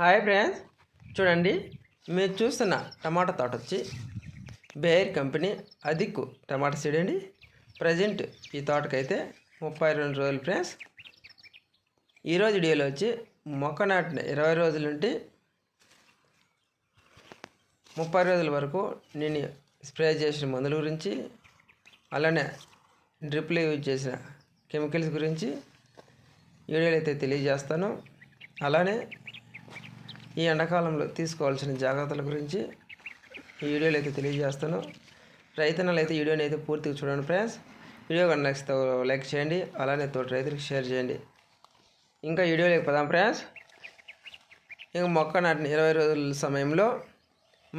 Hi friends. చూడండి మీరు చూస్తున్న టమాటా తోట వచ్చి బేర్ కంపెనీ అదిక్కు టమాటా సీడ్ అండి. ప్రజెంట్ ఈ తోటకైతే ముప్పై రెండు రోజులు ఫ్రెండ్స్. ఈరోజు వీడియోలో వచ్చి మొక్క నాటిన ఇరవై రోజుల నుండి ముప్పై రోజుల వరకు నేను స్ప్రే చేసిన మందుల గురించి అలానే డ్రిప్లు యూజ్ చేసిన కెమికల్స్ గురించి వీడియోలు అయితే తెలియజేస్తాను. అలానే ఈ ఎండాకాలంలో తీసుకోవాల్సిన జాగ్రత్తల గురించి ఈ వీడియోలో అయితే తెలియజేస్తాను. రైతన్నలు అయితే వీడియోని అయితే పూర్తిగా చూడండి ఫ్రెండ్స్. వీడియో కనుక లైక్ చేయండి అలానే తోటి రైతులకు షేర్ చేయండి. ఇంకా వీడియోలోకి పదాం ఫ్రెండ్స్. ఇంకా మొక్క నాటిన ఇరవై రోజుల సమయంలో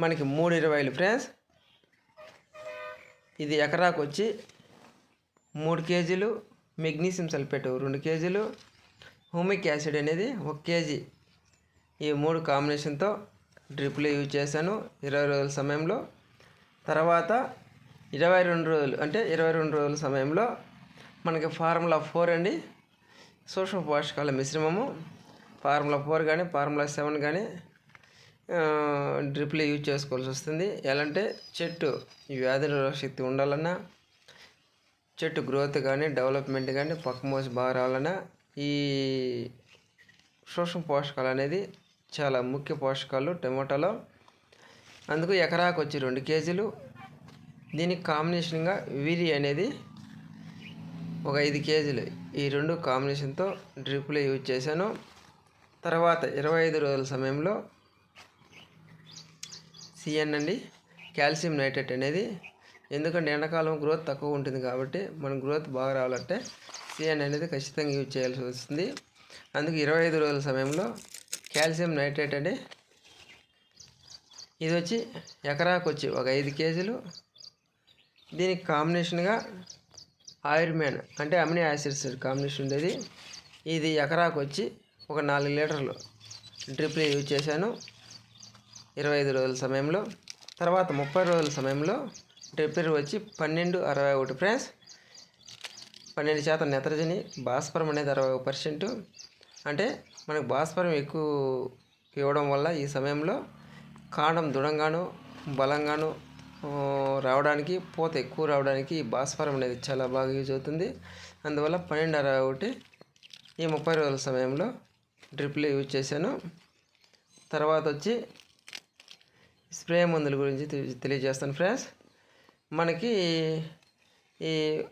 మనకి మూడు ఇరవైలు ఫ్రెండ్స్. ఇది ఎకరాకు వచ్చి మూడు కేజీలు మెగ్నీషియం సల్ఫేట్ రెండు కేజీలు హోమిక్ యాసిడ్ అనేది ఒక కేజీ. ఈ మూడు కాంబినేషన్తో డ్రిప్లు యూజ్ చేశాను ఇరవై రోజుల సమయంలో. తర్వాత ఇరవై రెండు రోజులు అంటే ఇరవై రెండు రోజుల సమయంలో మనకి ఫార్ములా ఫోర్ అండి. సూక్ష్మ పోషకాల మిశ్రమము ఫార్ములా ఫోర్ కానీ ఫార్ములా సెవెన్ కానీ డ్రిప్లు యూజ్ చేసుకోవాల్సి వస్తుంది. ఎలా అంటే చెట్టు వ్యాధి శక్తి ఉండాలన్నా చెట్టు గ్రోత్ కానీ డెవలప్మెంట్ కానీ పక్క మోసి బాగా రావాలన్నా ఈ సూక్ష్మ పోషకాలు అనేది చాలా ముఖ్య పోషకాలు టమోటాలో. అందుకు ఎకరాకు వచ్చి రెండు కేజీలు. దీనికి కాంబినేషన్గా వీరి అనేది ఒక ఐదు కేజీలు. ఈ రెండు కాంబినేషన్తో డ్రిప్లు యూజ్ చేశాను. తర్వాత ఇరవై ఐదు రోజుల సమయంలో సిఎన్ అండి కాల్షియం నైట్రేట్ అనేది. ఎందుకంటే ఎండాకాలం గ్రోత్ తక్కువ ఉంటుంది కాబట్టి మనం గ్రోత్ బాగా రావాలంటే సిఎన్ అనేది ఖచ్చితంగా యూజ్ చేయాల్సి వస్తుంది. అందుకు ఇరవై ఐదు రోజుల సమయంలో కాల్షియం నైట్రేట్ అండి. ఇది వచ్చి ఎకరాకు వచ్చి ఒక ఐదు కేజీలు. దీనికి కాంబినేషన్గా ఆయుర్మేన్ అంటే అమినో యాసిడ్స్ కాంబినేషన్ ఉండేది. ఇది ఎకరాకు వచ్చి ఒక నాలుగు లీటర్లు డ్రిప్లు యూజ్ చేశాను. ఇరవై ఐదు రోజుల సమయంలో. తర్వాత ముప్పై రోజుల సమయంలో డ్రిప్పర్ వచ్చి పన్నెండు అరవై ఒకటి ఫ్రెండ్స్. పన్నెండు శాతం నెత్రజని భాస్వరం అనేది అరవై ఒక పర్సెంట్ అంటే మనకు భాస్వరం ఎక్కువ ఇవ్వడం వల్ల ఈ సమయంలో కాండం దృఢంగాను బలంగాను రావడానికి పూత ఎక్కువ రావడానికి ఈ భాస్వరం అనేది చాలా బాగా యూజ్ అవుతుంది. అందువల్ల పన్నెండున్నర ఒకటి ఈ ముప్పై రోజుల సమయంలో డ్రిప్లు యూజ్ చేశాను. తర్వాత వచ్చి స్ప్రే మందుల గురించి తెలి- తెలియజేస్తాను ఫ్రెండ్స్. మనకి ఈ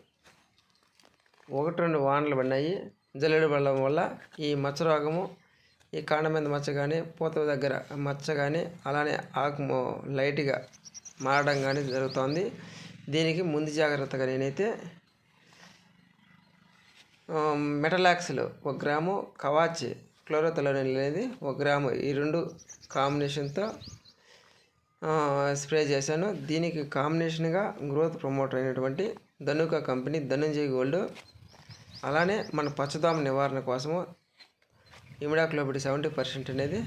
ఒకటి రెండు వానలు పడినాయి. జల్లెడ పడడం వల్ల ఈ మచ్చ రోగము ఈ కాండ మీద మచ్చ కానీ పూత దగ్గర మచ్చ కానీ అలానే ఆకు లైట్గా మారడం కానీ జరుగుతోంది. దీనికి ముందు జాగ్రత్తగా నేనైతే మెటలాక్స్లు ఒక గ్రాము కవాచి క్లోరోతలోనిల్ అనేది ఒక గ్రాము. ఈ రెండు కాంబినేషన్తో స్ప్రే చేశాను. దీనికి కాంబినేషన్గా గ్రోత్ ప్రమోటర్ అయినటువంటి ధనుక కంపెనీ ధనంజయ్ గోల్డ్ అలానే మన పచ్చదోమ నివారణ కోసము ఇమిడాక్లోబిడ్ సెవెంటీ పర్సెంట్ అనేది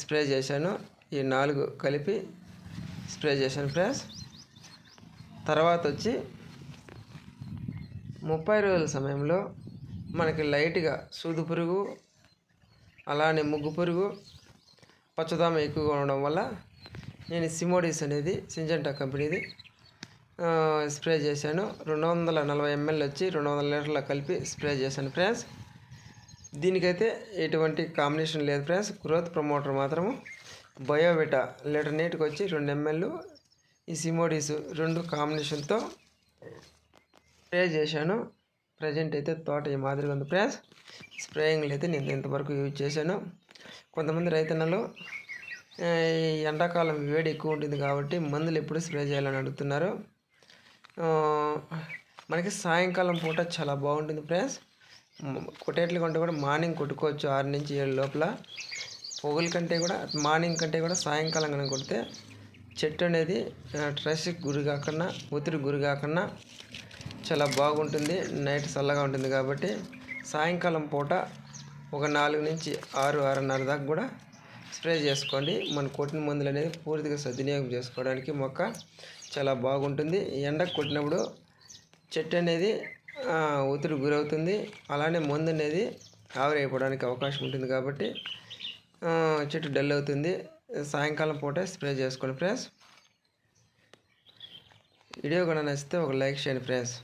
స్ప్రే చేశాను. ఈ నాలుగు కలిపి స్ప్రే చేశాను ఫ్రెండ్స్. తర్వాత వచ్చి ముప్పై రోజుల సమయంలో మనకి లైట్గా సూదు పురుగు అలానే ముగ్గు పురుగు పచ్చదోమ ఎక్కువగా ఉండడం వల్ల నేను సిమోడిస్ అనేది సింజంటా కంపెనీది స్ప్రే చేశాను. రెండు వందల నలభై ఎంఎల్ వచ్చి రెండు వందల లీటర్ల కలిపి స్ప్రే చేశాను ఫ్రెండ్స్. దీనికైతే ఎటువంటి కాంబినేషన్ లేదు ఫ్రెండ్స్. గ్రోత్ ప్రమోటర్ మాత్రము బయోవిటా లీటర్ నీటికి వచ్చి రెండు ఎంఎల్ ఈ సిమోడీస్ రెండు కాంబినేషన్తో స్ప్రే చేశాను. ప్రజెంట్ అయితే తోట ఈ మాదిరిగా ఉంది ఫ్రెండ్స్. స్ప్రేయింగ్లు అయితే నేను ఇంతవరకు యూజ్ చేశాను. కొంతమంది రైతన్నలు ఎండాకాలం వేడి ఎక్కువ ఉంటుంది కాబట్టి మందులు ఎప్పుడు స్ప్రే చేయాలని అడుగుతున్నారు. మనకి సాయంకాలం పూట చాలా బాగుంటుంది ఫ్రెండ్స్. కొట్టేట్లు కంటే కూడా మార్నింగ్ కొట్టుకోవచ్చు ఆరు నుంచి ఏడు లోపల. పొగుల కంటే కూడా మార్నింగ్ కంటే కూడా సాయంకాలం కనుక కొడితే చెట్టు అనేది ట్రాఫిక్ గురి కాకుండా ఒత్తిడి గురి కాకుండా చాలా బాగుంటుంది. నైట్ చల్లగా ఉంటుంది కాబట్టి సాయంకాలం పూట ఒక నాలుగు నుంచి ఆరు ఆరున్నర దాకా కూడా స్ప్రే చేసుకోండి. మన కొట్టిన మందులు అనేది పూర్తిగా సద్వినియోగం చేసుకోవడానికి మొక్క చాలా బాగుంటుంది. ఎండకు కొట్టినప్పుడు చెట్టు అనేది ఒత్తిడి గురవుతుంది. అలానే మందు అనేది ఆవిరైపోవడానికి అవకాశం ఉంటుంది కాబట్టి చెట్టు డల్ అవుతుంది. సాయంకాలం పూట స్ప్రే చేసుకోండి ఫ్రెండ్స్. వీడియో కూడా నచ్చితే ఒక లైక్ చేయండి ఫ్రెండ్స్.